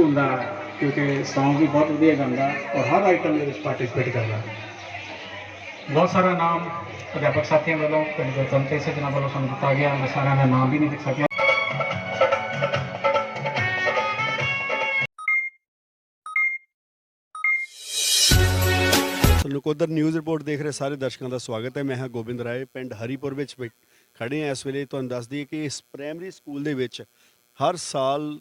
School ਦਾ ਕਿਉਂਕਿ Song ਵੀ ਬਹੁਤ ਵਧੀਆ ਗਾਉਂਦਾ ਔਰ ਹਰ ਆਈਟਮ ਦੇ ਵਿੱਚ ਪਾਰਟਿਸਿਪੇਟ ਕਰਦਾ ਬਹੁਤ ਸਾਰਾ ਨਾਮ ਅਧਿਆਪਕ ਸਾਥੀਆਂ ਵੱਲੋਂ, ਪਿੰਡ ਦੇ ਸੰਤੇ ਸੱਜਣਾ ਵੱਲੋਂ ਸਾਨੂੰ ਦਿੱਤਾ ਗਿਆ ਮੈਂ ਸਾਰਿਆਂ ਦਾ ਨਾਮ ਵੀ ਨਹੀਂ ਲਿਖ ਸਕਿਆ। ਨਕੋਦਰ ਨਿਊਜ਼ ਰਿਪੋਰਟ ਦੇਖ ਰਹੇ ਸਾਰੇ ਦਰਸ਼ਕਾਂ ਦਾ ਸਵਾਗਤ ਹੈ। ਮੈਂ ਹਾਂ ਗੋਬਿੰਦ ਰਾਏ, ਪਿੰਡ ਹਰੀਪੁਰ ਵਿੱਚ ਖੜੇ ਹਾਂ। ਇਸ ਵੇਲੇ ਤੁਹਾਨੂੰ ਦੱਸ ਦਈਏ ਕਿ ਇਸ ਪ੍ਰਾਇਮਰੀ ਸਕੂਲ ਦੇ ਵਿੱਚ ਹਰ ਸਾਲ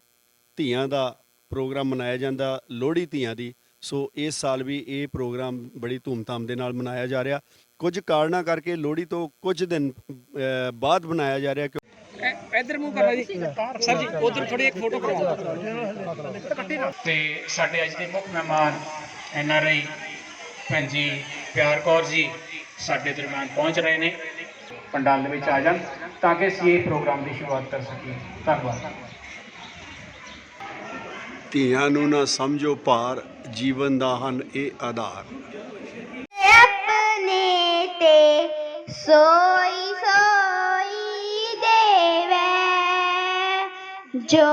ਧੀਆਂ ਦਾ ਪ੍ਰੋਗਰਾਮ ਮਨਾਇਆ ਜਾਂਦਾ ਲੋਹੜੀ ਧੀਆਂ ਦੀ ਸੋ ਇਸ ਸਾਲ ਵੀ ਇਹ ਪ੍ਰੋਗਰਾਮ ਬੜੀ ਧੂਮਧਾਮ ਦੇ ਨਾਲ ਮਨਾਇਆ ਜਾ ਰਿਹਾ। ਕੁਝ ਕਾਰਨਾਂ ਕਰਕੇ ਲੋਹੜੀ ਤੋਂ ਕੁਝ ਦਿਨ ਬਾਅਦ ਮਨਾਇਆ ਜਾ ਰਿਹਾ ਕਿ ਇੱਧਰ ਮੂੰਹ ਕਰੋ ਜੀ। ਸਰ ਜੀ ਉਧਰ ਥੋੜੀ ਇੱਕ ਫੋਟੋ ਕਰਵਾਓ ਤੇ ਸਾਡੇ ਅੱਜ ਦੇ ਮੁੱਖ ਮਹਿਮਾਨ ਐਨ ਆਰ ਆਈ ਭੈਣ ਜੀ ਪਿਆਰ ਕੌਰ ਜੀ ਸਾਡੇ ਦਰਮਿਆਨ ਪਹੁੰਚ ਰਹੇ ਨੇ। ਪੰਡਾਲ ਦੇ ਵਿੱਚ ਆ ਜਾਣ ਤਾਂ ਕਿ ਅਸੀਂ ਇਹ ਪ੍ਰੋਗਰਾਮ ਦੀ ਸ਼ੁਰੂਆਤ ਕਰ ਸਕੀਏ। ਧੰਨਵਾਦ। ਧੀਆਂ ਨੂੰ ਨਾ ਸਮਝੋ ਭਾਰ ਜੀਵਨ ਦਾ ਹਨ ਇਹ ਆਧਾਰ। ਆਪਣੇ ਤੇ ਸੋਈ ਜੋ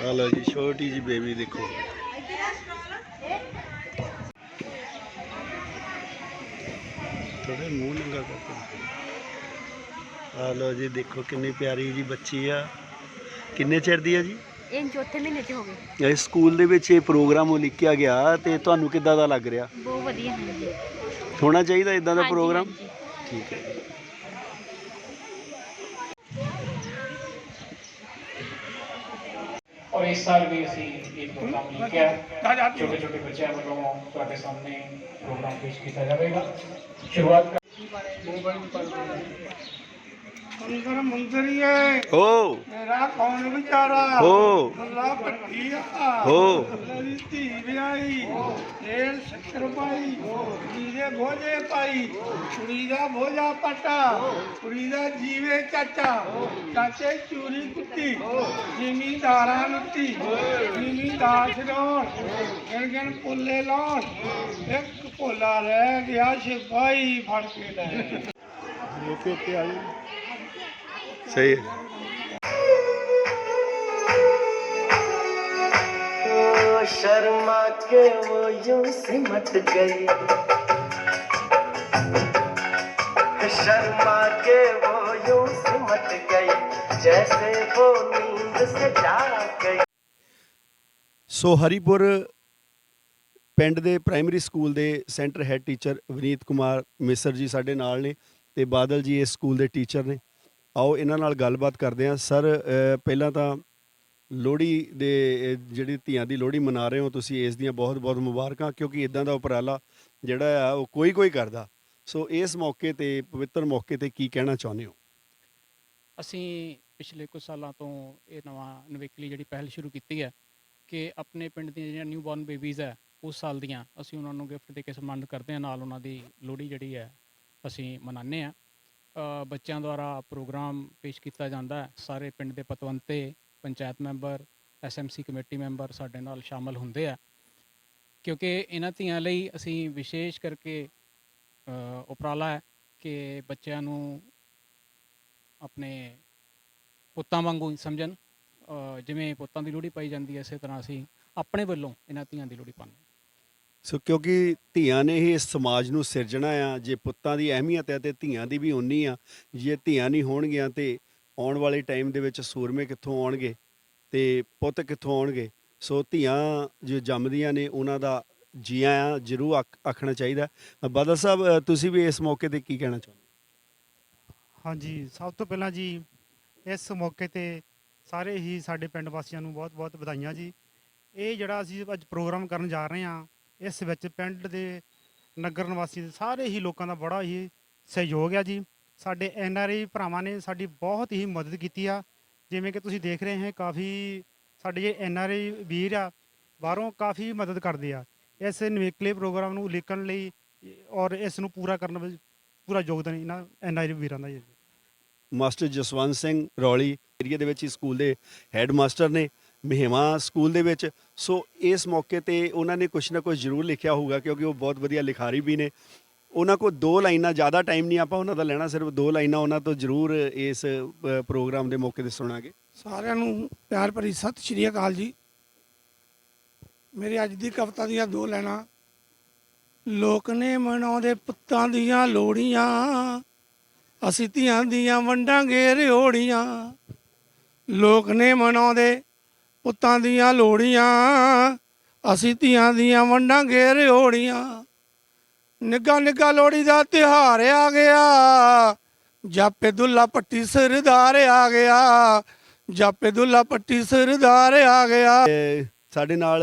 ਹਾਲਾ ਜੀ ਛੋਟੀ ਜੀ ਬੇਬੀ ਦੇਖੋ। ਥੋੜੇ ਮੂੰਹ ਨੰਗਾ ਕਰਕੇ। ਆ ਲਓ ਜੀ ਦੇਖੋ ਕਿੰਨੀ ਪਿਆਰੀ ਜੀ ਬੱਚੀ ਆ। ਕਿੰਨੇ ਚਿਰ ਦੀ ਆ ਜੀ? ਇਹ ਚੌਥੇ ਮਹੀਨੇ ਚ ਹੋ ਗਏ। ਇਸ ਸਕੂਲ ਦੇ ਵਿੱਚ ਇਹ ਪ੍ਰੋਗਰਾਮ ਉਲੀਕਿਆ ਗਿਆ ਤੇ ਤੁਹਾਨੂੰ ਕਿੱਦਾਂ ਦਾ ਲੱਗ ਰਿਹਾ? ਬਹੁਤ ਵਧੀਆ ਹੋਣਾ ਚਾਹੀਦਾ ਇਦਾਂ ਦਾ ਪ੍ਰੋਗਰਾਮ। ਠੀਕ ਹੈ ਔਰ ਇਸ ਸਾਲ ਵੀ ਅਸੀਂ ਇਹ ਪ੍ਰੋਗਰਾਮ ਲਿਖਿਆ ਛੋਟੇ ਛੋਟੇ ਬੱਚਿਆਂ ਵੱਲੋਂ ਤੁਹਾਡੇ ਸਾਹਮਣੇ ਪ੍ਰੋਗਰਾਮ ਪੇਸ਼ ਕੀਤਾ ਜਾਵੇਗਾ। ਸ਼ੁਰੂਆਤ ਕਰ ਅੰਦਰ ਮੁੰਦਰੀਏ। ਓ ਮੇਰਾ ਕੌਣ ਵਿਚਾਰਾ? ਹੋ। ਅੱਲਾ ਭੱਟੀ ਆ। ਹੋ। ਅੱਲਾ ਦੀ ਧੀ ਵਿਆਹੀ। ਤੇਲ ਸ਼ੱਕਰ ਪਾਈ। ਦੇ ਭੋਜੇ ਪਾਈ। ਕੁੜੀ ਦਾ ਭੋਜਾ ਪਟਾ। ਕੁੜੀ ਦਾ ਜੀਵੇ ਚਾਚਾ। ਚਾਚੇ ਚੂਰੀ ਕੁੱਤੀ। ਜ਼ਿਮੀਦਾਰਾਂ ਲੁੱਟੀ। ਜ਼ਿਮੀਦਾਰ ਛਡਾਉਣ। ਗਿਣ ਗਿਣ ਪੁੱਲੇ ਲਾਉਣ। ਇੱਕ ਭੋਲਾ ਰਹਿ ਗਿਆ ਸਿਪਾਹੀ ਫੜ ਕੇ ਲੈ। ਓਕੇ ਓਕੇ ਆ ਸਹੀ ਹੈ ओ शर्मा के वो यूं सिमट गई शर्मा के वो यूं सिमट गई जैसे वो नींद से जाग गई ਸੋ ਹਰੀਪੁਰ ਪਿੰਡ ਦੇ ਪ੍ਰਾਇਮਰੀ ਸਕੂਲ ਦੇ centre head teacher Vineet Kumar Misra ji ਸਾਡੇ ਨਾਲ ਨੇ ਤੇ ਬਾਦਲ ਜੀ ਇਸ ਸਕੂਲ ਦੇ ਟੀਚਰ ਨੇ ਆਓ ਇਹਨਾਂ ਨਾਲ ਗੱਲਬਾਤ ਕਰਦੇ ਹਾਂ। ਸਰ ਪਹਿਲਾਂ ਤਾਂ ਲੋਹੜੀ ਦੇ ਜਿਹੜੀ ਧੀਆਂ ਦੀ ਲੋਹੜੀ ਮਨਾ ਰਹੇ ਹੋ ਤੁਸੀਂ, ਇਸ ਦੀਆਂ ਬਹੁਤ-ਬਹੁਤ ਮੁਬਾਰਕਾਂ, ਕਿਉਂਕਿ ਇਦਾਂ ਦਾ ਉਪਰਾਲਾ ਜਿਹੜਾ ਆ, ਉਹ ਕੋਈ ਕੋਈ ਕਰਦਾ। ਸੋ ਇਸ ਮੌਕੇ ਤੇ, ਪਵਿੱਤਰ ਮੌਕੇ ਤੇ ਕੀ ਕਹਿਣਾ ਚਾਹੁੰਦੇ ਹੋ? ਅਸੀਂ ਪਿਛਲੇ ਕੁਝ ਸਾਲਾਂ ਤੋਂ ਇਹ ਨਵਾਂ ਨਵੇਕਲੀ ਜਿਹੜੀ ਪਹਿਲ ਸ਼ੁਰੂ ਕੀਤੀ ਹੈ ਕਿ ਆਪਣੇ ਪਿੰਡ ਦੀਆਂ ਜਿਹੜੀਆਂ ਨਿਊ ਬੋਰਨ ਬੇਬੀਜ਼ ਹੈ, ਉਸ ਸਾਲ ਦੀਆਂ ਅਸੀਂ ਉਹਨਾਂ ਨੂੰ ਗਿਫਟ ਦੇ ਕੇ ਸਨਮਾਨਿਤ ਕਰਦੇ ਹਾਂ। ਨਾਲ ਉਹਨਾਂ ਦੀ ਲੋਹੜੀ ਜਿਹੜੀ ਹੈ, ਅਸੀਂ ਮਨਾਉਂਦੇ ਹਾਂ। ਬੱਚਿਆਂ ਦੁਆਰਾ ਪ੍ਰੋਗਰਾਮ ਪੇਸ਼ ਕੀਤਾ ਜਾਂਦਾ ਹੈ। ਸਾਰੇ ਪਿੰਡ ਦੇ ਪਤਵੰਤੇ, panchayat member SMC committee member ਸਾਡੇ ਨਾਲ ਸ਼ਾਮਲ ਹੁੰਦੇ ਆ। ਕਿਉਂਕਿ ਇਹਨਾਂ ਧੀਆਂ ਲਈ ਅਸੀਂ ਵਿਸ਼ੇਸ਼ ਕਰਕੇ ਉਪਰਾਲਾ ਹੈ ਕਿ ਬੱਚਿਆਂ ਨੂੰ ਆਪਣੇ ਪੁੱਤਾਂ ਵਾਂਗੂ ਹੀ ਸਮਝਣ। ਜਿਵੇਂ ਪੁੱਤਾਂ ਦੀ ਲੋਹੜੀ ਪਾਈ ਜਾਂਦੀ ਹੈ, ਇਸੇ ਤਰ੍ਹਾਂ ਅਸੀਂ ਆਪਣੇ ਵੱਲੋਂ ਇਹਨਾਂ ਧੀਆਂ ਦੀ ਲੋਹੜੀ ਪਾਉਂਦੇ ਸੋ ਕਿਉਂਕਿ ਧੀਆਂ ਨੇ ਹੀ ਇਸ ਸਮਾਜ ਨੂੰ ਸਿਰਜਣਾ ਆ, ਜੇ ਪੁੱਤਾਂ ਦੀ ਅਹਿਮੀਅਤ ਹੈ ਤੇ ਧੀਆਂ ਦੀ ਵੀ ਉਨੀ ਆ, ਜੇ ਧੀਆਂ ਨਹੀਂ ਹੋਣਗੀਆਂ ਤੇ ਆਉਣ ਵਾਲੇ ਟਾਈਮ ਦੇ ਵਿੱਚ ਸੂਰਮੇ ਕਿੱਥੋਂ ਆਉਣਗੇ ਤੇ ਪੁੱਤ ਕਿੱਥੋਂ ਆਉਣਗੇ? ਸੋ ਧੀਆਂ ਜੋ ਜੰਮਦੀਆਂ ਨੇ, ਉਹਨਾਂ ਦਾ ਜੀਆਂ ਆ, ਜ਼ਰੂਰ ਆਖ- ਆਖਣਾ ਚਾਹੀਦਾ। ਬਾਦਲ ਸਾਹਿਬ ਤੁਸੀਂ ਵੀ ਇਸ ਮੌਕੇ ਤੇ ਕੀ ਕਹਿਣਾ ਚਾਹੁੰਦੇ ਹਾਂਜੀ, ਸਭ ਤੋਂ ਪਹਿਲਾਂ ਜੀ, ਇਸ ਮੌਕੇ ਤੇ ਸਾਰੇ ਹੀ ਸਾਡੇ ਪਿੰਡ ਵਾਸੀਆਂ ਨੂੰ ਬਹੁਤ-ਬਹੁਤ ਵਧਾਈਆਂ ਜੀ। ਇਹ ਜਿਹੜਾ ਅਸੀਂ ਅੱਜ ਪ੍ਰੋਗਰਾਮ ਕਰਨ ਜਾ ਰਹੇ ਹਾਂ ਇਸ ਵਿੱਚ ਪਿੰਡ ਦੇ ਨਗਰ ਨਿਵਾਸੀ ਦੇ ਸਾਰੇ ਹੀ ਲੋਕਾਂ ਦਾ ਬੜਾ ਹੀ ਸਹਿਯੋਗ ਆ ਜੀ। ਸਾਡੇ ਐਨ ਆਰ ਆਈ ਭਰਾਵਾਂ ਨੇ ਸਾਡੀ ਬਹੁਤ ਹੀ ਮਦਦ ਕੀਤੀ ਆ। ਜਿਵੇਂ ਕਿ ਤੁਸੀਂ ਦੇਖ ਰਹੇ ਹੋ, ਕਾਫੀ ਸਾਡੇ ਜੇ ਐਨ ਆਰ ਆਈ ਵੀਰ ਆ, ਬਾਹਰੋਂ ਕਾਫੀ ਮਦਦ ਕਰਦੇ ਆ। ਇਸ ਨਿਵੇਕਲੇ ਪ੍ਰੋਗਰਾਮ ਨੂੰ ਉਲੀਕਣ ਲਈ ਔਰ ਇਸ ਨੂੰ ਪੂਰਾ ਕਰਨ ਵਿੱਚ ਪੂਰਾ ਯੋਗਦਾਨ ਇਹਨਾਂ ਐਨ ਆਰ ਆਈ ਵੀਰਾਂ ਦਾ ਜੀ ਮਾਸਟਰ ਜਸਵੰਤ ਸਿੰਘ ਰੌਲੀ ਏਰੀਆ ਦੇ ਵਿੱਚ ਹੀ ਸਕੂਲ ਦੇ ਹੈੱਡ ਮਾਸਟਰ ਨੇ। ਮਹਿਮਾ ਸਕੂਲ ਦੇ ਵਿੱਚ। ਸੋ ਇਸ ਮੌਕੇ ਤੇ ਉਹਨਾਂ ਨੇ ਕੁਝ ਨਾ ਕੁਝ ਜ਼ਰੂਰ ਲਿਖਿਆ ਹੋਊਗਾ ਕਿਉਂਕਿ ਉਹ ਬਹੁਤ ਵਧੀਆ ਲਿਖਾਰੀ ਵੀ ਨੇ। ਉਹਨਾਂ ਕੋਲ ਦੋ ਲਾਈਨਾਂ, ਜ਼ਿਆਦਾ ਟਾਈਮ ਨਹੀਂ ਆਪਾਂ ਉਹਨਾਂ ਦਾ ਲੈਣਾ, ਸਿਰਫ ਦੋ ਲਾਈਨਾਂ ਉਹਨਾਂ ਤੋਂ ਜ਼ਰੂਰ ਇਸ ਪ੍ਰੋਗਰਾਮ ਦੇ ਮੌਕੇ ਤੇ ਸੁਣਾਂਗੇ। ਸਾਰਿਆਂ ਨੂੰ ਪਿਆਰ ਭਰੀ ਸਤਿ ਸ਼੍ਰੀ ਅਕਾਲ ਜੀ। ਮੇਰੇ ਅੱਜ ਦੀ ਕਵਿਤਾ ਦੀਆਂ ਦੋ ਲਾਈਨਾਂ। ਲੋਕ ਨੇ ਮਨਾਉਂਦੇ ਪੁੱਤਾਂ ਦੀਆਂ ਲੋੜੀਆਂ ਅਸੀਂ ਧੀਆਂ ਦੀਆਂ ਵੰਡਾਂਗੇ ਰਿਓੜੀਆਂ। ਲੋਕ ਨੇ ਮਨਾਉਂਦੇ ਪੁੱਤਾਂ ਦੀਆਂ ਲੋੜੀਆਂ, ਅਸੀਂ ਧੀਆਂ ਦੀਆਂ ਵੰਡਾਂਗੇ ਰਿਓੜੀਆਂ ਨਿੱਗਾ ਨਿੱਗਾ ਲੋੜੀ ਦਾ ਤਿਉਹਾਰ ਆ ਗਿਆ, ਜਾਪੇ ਦੁੱਲਾ ਪੱਟੀ ਸਰਦਾਰ ਆ ਗਿਆ, ਜਾਪੇ ਦੁੱਲਾ ਪੱਟੀ ਸਰਦਾਰ ਆ ਗਿਆ। ਸਾਡੇ ਨਾਲ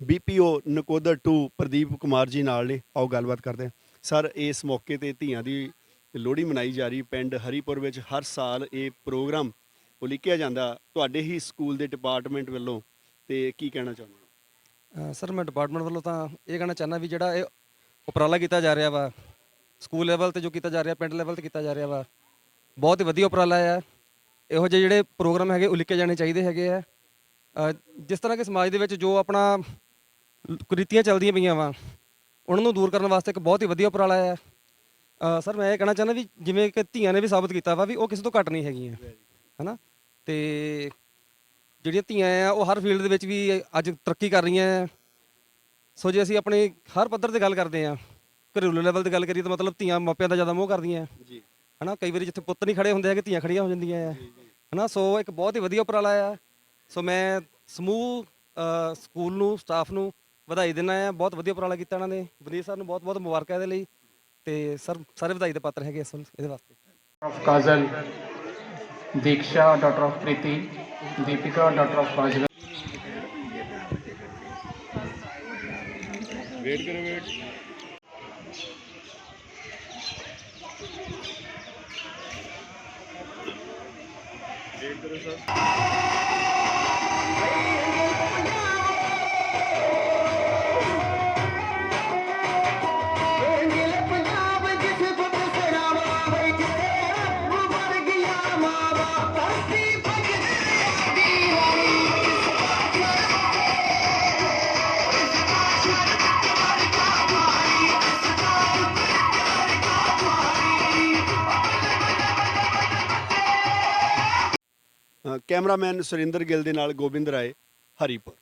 ਬੀਪੀਓ ਨਕੋਦਰ 2 ਪ੍ਰਦੀਪ ਕੁਮਾਰ ਜੀ ਨਾਲ ਨੇ। ਆਓ ਗੱਲਬਾਤ ਕਰਦੇ ਹਾਂ। ਸਰ, ਇਸ ਮੌਕੇ ਤੇ ਧੀਆਂ ਦੀ ਲੋਹੜੀ ਮਨਾਈ ਜਾ ਰਹੀ ਪਿੰਡ ਹਰੀਪੁਰ ਵਿੱਚ। ਹਰ ਸਾਲ ਇਹ ਪ੍ਰੋਗਰਾਮ ਉਲੀਕਿਆ ਜਾਂਦਾ ਤੁਹਾਡੇ ਹੀ ਸਕੂਲ ਦੇ ਡਿਪਾਰਟਮੈਂਟ ਵੱਲੋਂ ਤੇ ਕੀ ਕਹਿਣਾ ਚਾਹੁੰਦੇ ਹੋ ਸਰ ਮੈਂ ਡਿਪਾਰਟਮੈਂਟ ਵੱਲੋਂ ਤਾਂ ਇਹ ਕਹਿਣਾ ਚਾਹੁੰਦਾ ਵੀ ਜਿਹੜਾ ਇਹ ਉਪਰਾਲਾ ਕੀਤਾ ਜਾ ਰਿਹਾ ਵਾ ਸਕੂਲ ਲੈਵਲ ਤੇ ਜੋ ਕੀਤਾ ਜਾ ਰਿਹਾ ਪਿੰਡ ਲੈਵਲ ਤੇ ਕੀਤਾ ਜਾ ਰਿਹਾ ਵਾ ਬਹੁਤ ਹੀ ਵਧੀਆ ਉਪਰਾਲਾ ਆ। ਇਹੋ ਜਿਹੇ ਜਿਹੜੇ ਪ੍ਰੋਗਰਾਮ ਹੈਗੇ ਉਲੀਕੇ ਜਾਣੇ ਚਾਹੀਦੇ ਹੈਗੇ ਆ। ਜਿਸ ਤਰ੍ਹਾਂ ਕਿ ਸਮਾਜ ਦੇ ਵਿੱਚ ਜੋ ਆਪਣਾ ਕੁਰੀਤੀਆਂ ਚੱਲਦੀਆਂ ਪਈਆਂ ਵਾ ਉਹਨਾਂ ਨੂੰ ਦੂਰ ਕਰਨ ਵਾਸਤੇ ਇੱਕ ਬਹੁਤ ਹੀ ਵਧੀਆ ਉਪਰਾਲਾ ਆ। ਸਰ ਮੈਂ ਇਹ ਕਹਿਣਾ ਚਾਹੁੰਦਾ ਵੀ ਜਿਵੇਂ ਕਿ ਧੀਆਂ ਨੇ ਵੀ ਸਾਬਤ ਕੀਤਾ ਵਾ ਵੀ ਉਹ ਕਿਸੇ ਤੋਂ ਘੱਟ ਨਹੀਂ ਹੈਗੀਆਂ। ਹਨਾ? ਤੇ ਜਿਹੜੀਆਂ ਧੀਆਂ ਆ ਉਹ ਹਰ ਫੀਲਡ ਦੇ ਵਿੱਚ ਵੀ ਅੱਜ ਤਰੱਕੀ ਕਰ ਰਹੀਆਂ ਆ। ਸੋ ਜੇ ਅਸੀਂ ਆਪਣੇ ਹਰ ਪੱਧਰ ਤੇ ਗੱਲ ਕਰਦੇ ਆ ਘਰੇਲੂ ਲੈਵਲ ਤੇ ਗੱਲ ਕਰੀਏ ਤਾਂ ਮਤਲਬ ਧੀਆਂ ਮਾਪਿਆਂ ਦਾ ਜ਼ਿਆਦਾ ਮੋਹ ਕਰਦੀਆਂ ਆ। ਜੀ। ਹਨਾ? ਕਈ ਵਾਰੀ ਜਿੱਥੇ ਪੁੱਤ ਨਹੀਂ ਖੜੇ ਹੁੰਦੇ ਹੈਗੇ ਧੀਆਂ ਖੜੀਆਂ ਹੋ ਜਾਂਦੀਆਂ ਆ। ਹਨਾ? ਸੋ ਇੱਕ ਬਹੁਤ ਹੀ ਵਧੀਆ ਉਪਰਾਲਾ ਆ। ਸੋ ਮੈਂ ਸਮੂਹ ਸਕੂਲ ਨੂੰ ਸਟਾਫ ਨੂੰ ਵਧਾਈ ਦਿੰਦਾ ਆ। ਬਹੁਤ ਵਧੀਆ ਉਪਰਾਲਾ ਕੀਤਾ ਇਹਨਾਂ ਨੇ। ਵਨੀਤ ਸਰ ਨੂੰ ਬਹੁਤ ਬਹੁਤ ਮੁਬਾਰਕਾਂ ਇਹਦੇ ਲਈ। ਤੇ ਸਰ ਸਾਰੇ ਵਧਾਈ ਦੇ ਪਾਤਰ ਹੈਗੇ ਇਸ ਇਹਦੇ ਵਾਸਤੇ। Diksha ਡਕਰ of Preeti Deepika doctor of cameraman Surinder Gill ਦੇ ਨਾਲ ਗੋਬਿੰਦ ਰਾਏ ਹਰੀਪੁਰ।